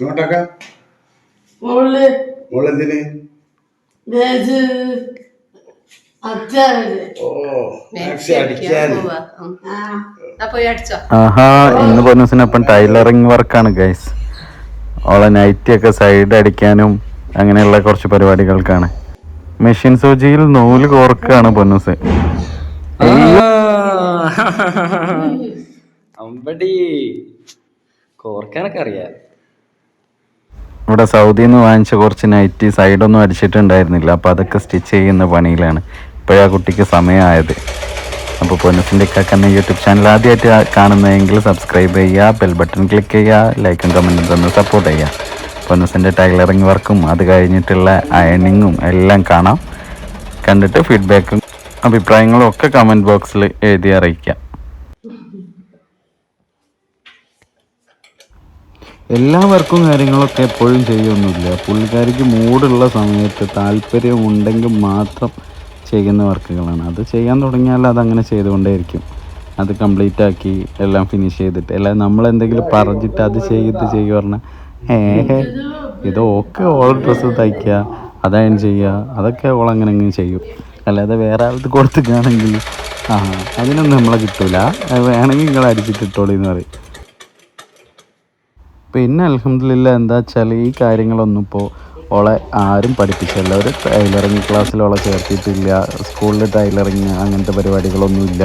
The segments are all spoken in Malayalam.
ഇങ്ങോട്ടൊക്കെ. മോൾ. മോളെന്തിന് ആഹാ ഇന്ന് പൊന്നൂസിനൊപ്പം ടൈലറിങ് വർക്കാണ് ഗൈസ്. ഓളെ നൈറ്റി ഒക്കെ സൈഡ് അടിക്കാനും അങ്ങനെയുള്ള കുറച്ച് പരിപാടികൾക്കാണ്. മെഷീൻ സൂചിയിൽ നൂൽ കോർക്കാണ് പൊന്നൂസ്. അമ്പടി. കോർക്കാനൊക്കെ അറിയാം. ഇവിടെ സൗദിയിൽ നിന്ന് വാങ്ങിച്ച കുറച്ച് നൈറ്റി സൈഡൊന്നും അടിച്ചിട്ടുണ്ടായിരുന്നില്ല. അപ്പോൾ അതൊക്കെ സ്റ്റിച്ച് ചെയ്യുന്ന പണിയിലാണ്. ഇപ്പോഴാ കുട്ടിക്ക് സമയമായത്. അപ്പോൾ പൊന്നൂസിന്റെ കക്കുന്ന യൂട്യൂബ് ചാനൽ ആദ്യമായിട്ട് കാണുന്നതെങ്കിൽ സബ്സ്ക്രൈബ് ചെയ്യുക ബെൽ ബട്ടൺ ക്ലിക്ക് ചെയ്യുക ലൈക്കും കമന്റും തന്ന് സപ്പോർട്ട് ചെയ്യുക. പൊന്നസിന്റെ ടൈലറിങ് വർക്കും അത് കഴിഞ്ഞിട്ടുള്ള അയണിങ്ങും എല്ലാം കാണാം. കണ്ടിട്ട് ഫീഡ്ബാക്കും അഭിപ്രായങ്ങളും ഒക്കെ കമന്റ് ബോക്സിൽ എഴുതി അറിയിക്കാം. എല്ലാ വർക്കും കാര്യങ്ങളൊക്കെ എപ്പോഴും ചെയ്യൊന്നുമില്ല പുള്ളിക്കാരിക്ക് മൂടുള്ള സമയത്ത് താല്പര്യം ഉണ്ടെങ്കിൽ മാത്രം ചെയ്യുന്ന വർക്കുകളാണ്. അത് ചെയ്യാൻ തുടങ്ങിയാൽ അതങ്ങനെ ചെയ്തുകൊണ്ടേയിരിക്കും. അത് കംപ്ലീറ്റ് ആക്കി എല്ലാം ഫിനിഷ് ചെയ്തിട്ട്. അല്ലാതെ നമ്മൾ എന്തെങ്കിലും പറഞ്ഞിട്ട് അത് ചെയ്ത് ചെയ്യുക പറഞ്ഞാൽ ഏഹ് ഇത് ഓക്കെ ഓൾ ഡ്രസ്സ് തയ്ക്കുക അതയൺ ചെയ്യുക അതൊക്കെ ഓൾ അങ്ങനെ അങ്ങനെ ചെയ്യും. അല്ലാതെ വേറെ ആൾക്ക് കൊടുത്തിട്ടാണെങ്കിൽ ആ അതിനൊന്നും നമ്മളെ കിട്ടൂല. വേണമെങ്കിൽ നിങ്ങൾ അടിച്ചിട്ട് എന്ന് പറയും. പിന്നെ അലഹമില്ല എന്താ വെച്ചാൽ ഈ കാര്യങ്ങളൊന്നും ഇപ്പോൾ ഓളെ ആരും പഠിപ്പിച്ചല്ല. ഒരു ടൈലറിങ് ക്ലാസ്സിൽ ഓളെ ചേർത്തിയിട്ടില്ല സ്കൂളിൽ ടൈലറിങ് അങ്ങനത്തെ പരിപാടികളൊന്നുമില്ല.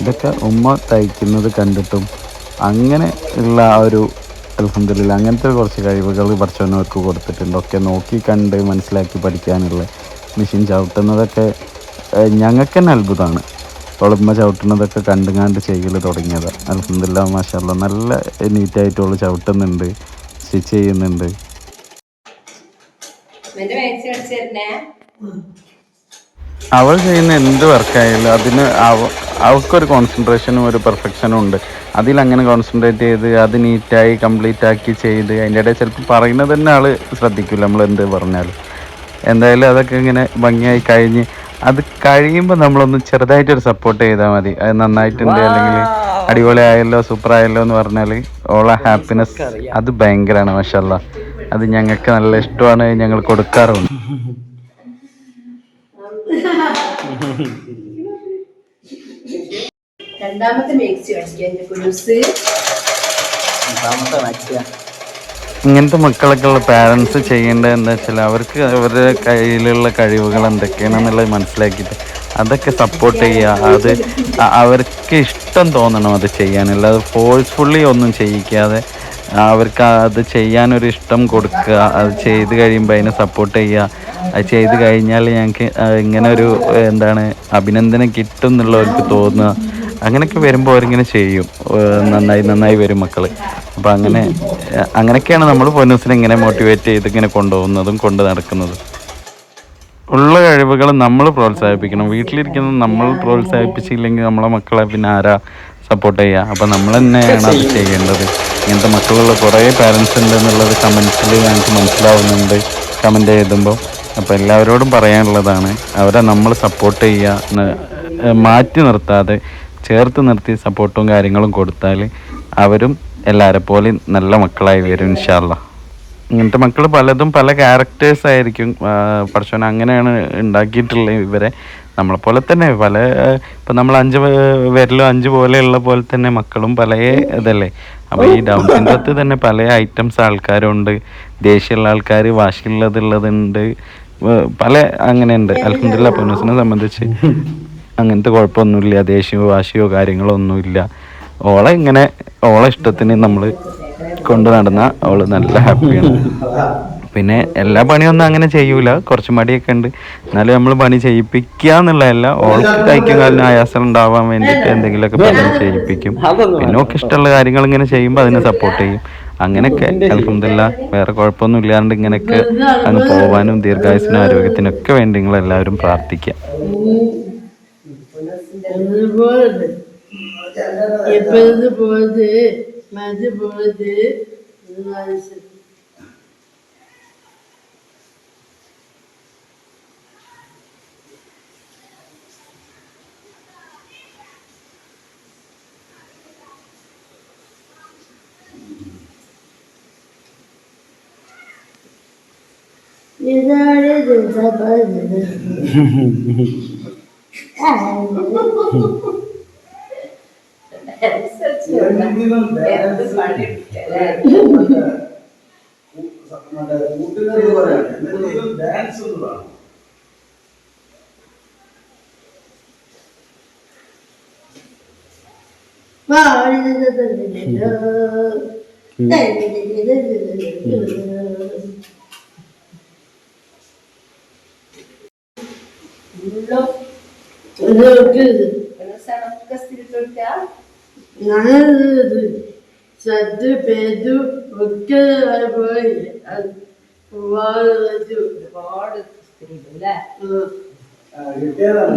ഇതൊക്കെ ഉമ്മ തയ്ക്കുന്നത് കണ്ടിട്ടും അങ്ങനെ ഉള്ള ആ ഒരു അലഹമില്ല അങ്ങനത്തെ കുറച്ച് കഴിവുകൾ പഠിച്ചവനവർക്ക് കൊടുത്തിട്ടുണ്ട്. ഒക്കെ നോക്കി കണ്ട് മനസ്സിലാക്കി പഠിക്കാനുള്ള മെഷീൻ ചവിട്ടുന്നതൊക്കെ ഞങ്ങൾക്ക് തന്നെ അത്ഭുതമാണ്. ഓളുമ്മ ചവിട്ടുന്നതൊക്കെ കണ്ടുങ്ങാണ്ട് ചെയ്യൽ തുടങ്ങിയത്. അലഹമില്ല മാഷല്ല നല്ല നീറ്റായിട്ട് ഓൾ ചവിട്ടുന്നുണ്ട് സ്റ്റിച്ച് ചെയ്യുന്നുണ്ട്. അവൾ ചെയ്യുന്ന എന്ത് വർക്കായാലും അതിന് അവ അവൾക്കൊരു കോൺസെൻട്രേഷനും ഒരു പെർഫെക്ഷനും ഉണ്ട്. അതിൽ അങ്ങനെ കോൺസെൻട്രേറ്റ് ചെയ്ത് അത് നീറ്റായി കംപ്ലീറ്റ് ആക്കി ചെയ്ത് അതിന്റെ ഇടയിൽ ചിലപ്പോൾ പറയുന്നത് തന്നെ ആൾ ശ്രദ്ധിക്കില്ല നമ്മൾ എന്ത് പറഞ്ഞാലും. എന്തായാലും അതൊക്കെ ഇങ്ങനെ ഭംഗിയായി കഴിഞ്ഞ് അത് കഴിയുമ്പോൾ നമ്മളൊന്ന് ചെറുതായിട്ടൊരു സപ്പോർട്ട് ചെയ്താൽ മതി. അത് നന്നായിട്ടുണ്ട് അല്ലെങ്കിൽ അടിപൊളി ആയല്ലോ സൂപ്പർ ആയല്ലോ എന്ന് പറഞ്ഞാൽ ഓളെ ഹാപ്പിനെസ് അത് ഭയങ്കരമാണ് മഷല്ല. അത് ഞങ്ങൾക്ക് നല്ല ഇഷ്ടമാണ് ഞങ്ങൾ കൊടുക്കാറുണ്ട്. രണ്ടാമത്തെ മേക്സി അടിക്കാൻ എന്റെ കുലൂസ് രണ്ടാമത്തെ മാക്സിയാ ഇങ്ങനത്തെ മക്കളൊക്കെ ഉള്ള പാരൻസ് ചെയ്യേണ്ടത് എന്താ വെച്ചാൽ അവർക്ക് അവരുടെ കയ്യിലുള്ള കഴിവുകൾ എന്തൊക്കെയാണെന്നുള്ളത് മനസ്സിലാക്കിയിട്ട് അതൊക്കെ സപ്പോർട്ട് ചെയ്യുക. അത് അവർക്ക് ഇഷ്ടം തോന്നണം അത് ചെയ്യാനുള്ള. അത് ഫോഴ്സ്ഫുള്ളി ഒന്നും ചെയ്യിക്കാതെ അവർക്ക് അത് ചെയ്യാനൊരു ഇഷ്ടം കൊടുക്കുക. അത് ചെയ്ത് കഴിയുമ്പോൾ അതിനെ സപ്പോർട്ട് ചെയ്യുക. അത് ചെയ്ത് കഴിഞ്ഞാൽ ഞങ്ങൾക്ക് ഇങ്ങനെ ഒരു എന്താണ് അഭിനന്ദനം കിട്ടും എന്നുള്ളവർക്ക് തോന്നുക. അങ്ങനെയൊക്കെ വരുമ്പോൾ അവരിങ്ങനെ ചെയ്യും. നന്നായി നന്നായി വരും മക്കൾ അപ്പോൾ അങ്ങനെ അങ്ങനെയൊക്കെയാണ് നമ്മൾ പൊന്നൂസിനെ ഇങ്ങനെ മോട്ടിവേറ്റ് ചെയ്ത് ഇങ്ങനെ കൊണ്ടുപോകുന്നതും കൊണ്ട് നടക്കുന്നതും. ഉള്ള കഴിവുകൾ നമ്മൾ പ്രോത്സാഹിപ്പിക്കണം. വീട്ടിലിരിക്കുന്ന നമ്മൾ പ്രോത്സാഹിപ്പിച്ചില്ലെങ്കിൽ നമ്മളെ മക്കളെ പിന്നെ ആരാ സപ്പോർട്ട് ചെയ്യുക അപ്പം നമ്മൾ തന്നെയാണ് അത് ചെയ്യേണ്ടത്. ഇങ്ങനത്തെ മക്കളുള്ള കുറേ പാരൻസ് ഉണ്ട് എന്നുള്ളത് കമൻസിൽ ഞങ്ങൾക്ക് മനസ്സിലാവുന്നുണ്ട്. കമന്റ് എഴുതുമ്പോൾ അപ്പോൾ എല്ലാവരോടും പറയാനുള്ളതാണ്. അവരെ നമ്മൾ സപ്പോർട്ട് ചെയ്യുക മാറ്റി നിർത്താതെ ചേർത്ത് നിർത്തി സപ്പോർട്ടും കാര്യങ്ങളും കൊടുത്താൽ അവരും എല്ലാവരെ പോലെ നല്ല മക്കളായി വരും ഇൻഷാല്ല ഇങ്ങനത്തെ മക്കൾ പലതും പല ക്യാരക്ടേഴ്സ് ആയിരിക്കും. പഠിച്ചോൻ അങ്ങനെയാണ് ഉണ്ടാക്കിയിട്ടുള്ളത് ഇവരെ. നമ്മളെപ്പോലെ തന്നെ പല ഇപ്പം നമ്മൾ അഞ്ച് വിരലും അഞ്ച് പോലെയുള്ള പോലെ തന്നെ മക്കളും പല ഇതല്ലേ. അപ്പോൾ ഈ ഡൗൺ സിൻഡ്രത്ത് തന്നെ പല ഐറ്റംസ് ആൾക്കാരുണ്ട്. ദേഷ്യമുള്ള ആൾക്കാർ വാശിയുള്ളതുള്ളതുണ്ട്. പല അങ്ങനെയുണ്ട്. അലഹമില്ല പൊന്നൂസിനെ സംബന്ധിച്ച്. അങ്ങനത്തെ കുഴപ്പമൊന്നുമില്ല ദേഷ്യമോ വാശിയോ കാര്യങ്ങളോ ഒന്നുമില്ല. ഓളെ ഇങ്ങനെ ഓളെ ഇഷ്ടത്തിന് നമ്മൾ കൊണ്ട് നടന്ന അവൾ നല്ല ഹാപ്പിയാണ്. പിന്നെ എല്ലാ പണിയൊന്നും അങ്ങനെ ചെയ്യൂല കുറച്ച് മടിയൊക്കെ ഉണ്ട്. എന്നാലും നമ്മൾ പണി ചെയ്യിപ്പിക്കുക എന്നുള്ളതല്ല ഓൾക്ക് കഴിക്കും കാലിന് ആയാസം ഉണ്ടാവാൻ വേണ്ടിയിട്ട് എന്തെങ്കിലുമൊക്കെ പണി ചെയ്യിപ്പിക്കും. പിന്നെ ഒക്കെ ഇഷ്ടമുള്ള കാര്യങ്ങൾ ഇങ്ങനെ ചെയ്യുമ്പോൾ അതിനെ സപ്പോർട്ട് ചെയ്യും. അങ്ങനെയൊക്കെ അലഹമില്ല വേറെ കുഴപ്പമൊന്നും ഇല്ലാണ്ട് ഇങ്ങനെയൊക്കെ അങ്ങ് പോവാനും ദീർഘായുസിനും ആരോഗ്യത്തിനൊക്കെ വേണ്ടി നിങ്ങൾ എല്ലാവരും அது போகுது எப்பொழுது போகுது மது போகுது இது மாதிரி Yüzlerce de sabah ഡാൻസ് ഒന്ന് വേണം ഇതൊക്കെ ഞാനത് സദ്യ പേതു ഒക്കെ പോയി. വെച്ചു ഒരുപാട് സ്ഥിരപ്പെടും അല്ലേ? കിട്ടിയതാണ്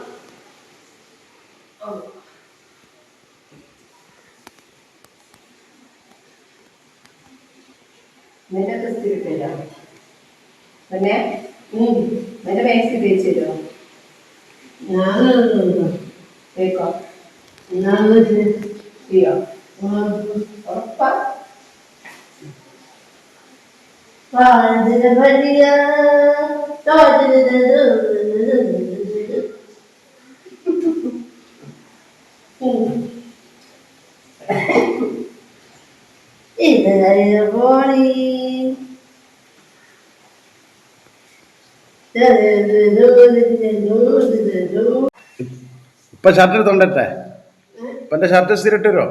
ഞാൻ ഞാൻ കിട്ടില്ല പിന്നെ നിന്റെ മാക്സി തേച്ച് തരുമോ? ഞാനത് ചെയ്യോ. ഉറപ്പാ? പാതിര പടിയ ഇത് പോണി ഇപ്പൊ ഷർട്ട് എടുത്തോണ്ടെ ഇപ്പൊ എന്റെ ഷർട്ട് സ്ഥിരട്ടോ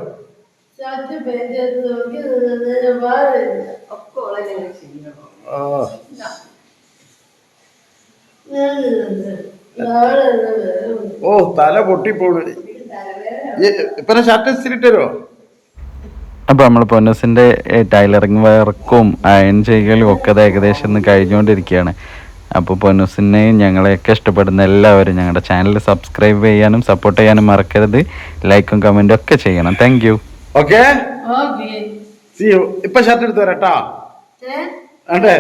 ഓ തല പൊട്ടിപ്പോ ഇപ്പൊ ഷർട്ട് സ്ഥിരട്ടോ വരുമോ അപ്പോൾ നമ്മൾ പൊന്നസിന്റെ ടൈലറിങ് വർക്കും അയൺ ചെയ്യലും ഒക്കെ അത് ഏകദേശം ഒന്ന് കഴിഞ്ഞുകൊണ്ടിരിക്കുകയാണ് അപ്പോൾ പൊന്നസിനെയും ഞങ്ങളെയൊക്കെ ഇഷ്ടപ്പെടുന്ന എല്ലാവരും ഞങ്ങളുടെ ചാനൽ സബ്സ്ക്രൈബ് ചെയ്യാനും സപ്പോർട്ട് ചെയ്യാനും മറക്കരുത്. ലൈക്കും കമന്റും ഒക്കെ ചെയ്യണം. Thank you okay okay see you ഇപ്പൊ ഷർട്ട് എടുത്തു തരാട്ടാ എന്താണ്?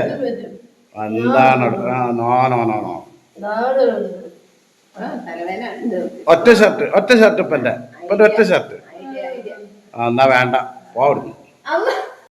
No no no no. ഒറ്റ ഷർട്ട് ഒറ്റ ഷർട്ട് ഇപ്പൊ എന്റെ ഒറ്റ ഷർട്ട് ഐഡിയ ഐഡിയ. ആ എന്നാ വേണ്ട. Warwick. Allah.